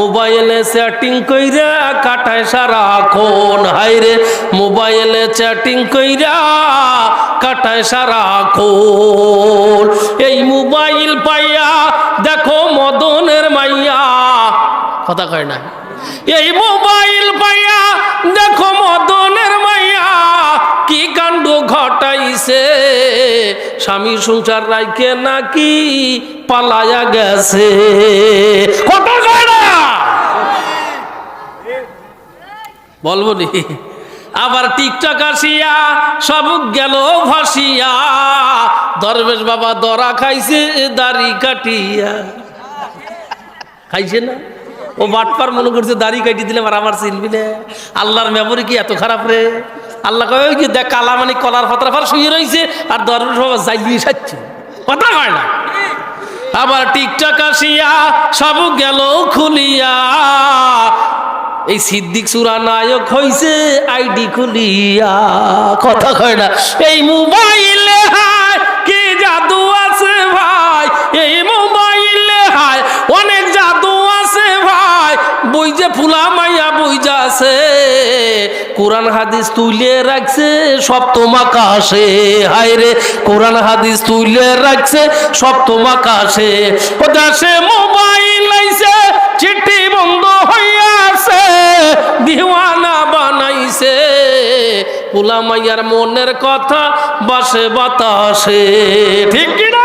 মোবাইলে চ্যাটিং কইরা কাটায় সারাক্ষণ। হাইরে মোবাইলে চ্যাটিং কইরা কাটায় সারাক্ষণ। এই মোবাইল পাইয়া দেখো মদনের মাইয়া। কথা কয় না। এই মোবাইল পাইয়া দেখো মদনের মাইয়া। কি কাণ্ড ঘটাইছে? স্বামী সংসার রাইকে নাকি পালায়া গেছে। কথা কয় না বলব নি আবার টিকটক আসিয়া সব গেল ভাসিয়া। দরবেশ বাবা দরা খাইছে, দাড়ি কাটিয়া। খাইছে না? ও বাটপার মনে করছে, দাড়ি কাটি দিলে আর আমার চিনবি না। আল্লাহর মেমোরি কি এত খারাপ রে? আল্লাহ ওই যে দেখ কালা মানে কলার ফাতরা ফার শুয়ে রয়েছে আর দরবেশ বাবা যাইয়ে সাচ্ছে কথা কয় না। আবার টিকটক আসিয়া সব গেল খুলিয়া। এই সিদ্দিক সুরা নায়ক হইছে আইডি খুলিয়া। কথা কয় না, এই মোবাইলে হায়, কি জাদু আছে ভাই? এই মোবাইলে হায়, অনেক জাদু আছে ভাই। বই যে ফুলা মাইয়া বই যাছে কোরআন হাদিস তুলে রাখছে, সপ্তম আকাশে। হায় রে, কোরআন হাদিস তুলে রাখছে, সপ্তম আকাশে। ও দেশে মোবাইল পোলা মাইয়ার মনের কথা বাসে বাতাসে ঠিক কি না?